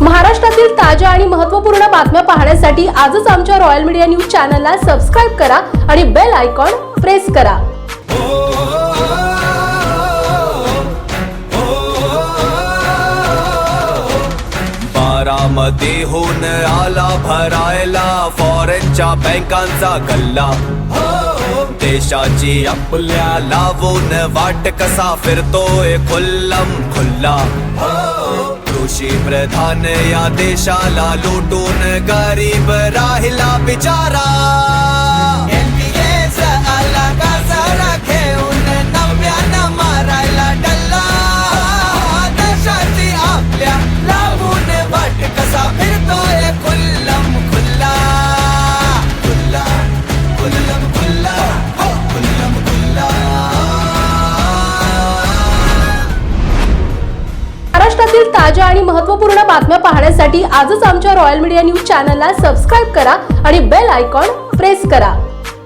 महाराष्ट्रातील ताज्या आणि महत्त्वपूर्ण बातम्या पाहण्यासाठी आजच आमच्या रॉयल मीडिया न्यूज चॅनलला सबस्क्राईब करा आणि बेल आयकॉन प्रेस करा. बारामतीहून आला भरायला फॉरेनच्या बँकांचा गल्ला. देशाची आपल्या लावून वाट कसा फिरतोय खुल्लम खुल्ला. कृषी प्रधान या देशाला लुटून गरीब राहिला बिचारा. ताज्या आणि महत्त्वपूर्ण बातम्या पाहण्यासाठी आजच आमच्या रॉयल मीडिया न्यूज चॅनलला सबस्क्राईब करा आणि बेल आयकॉन प्रेस करा.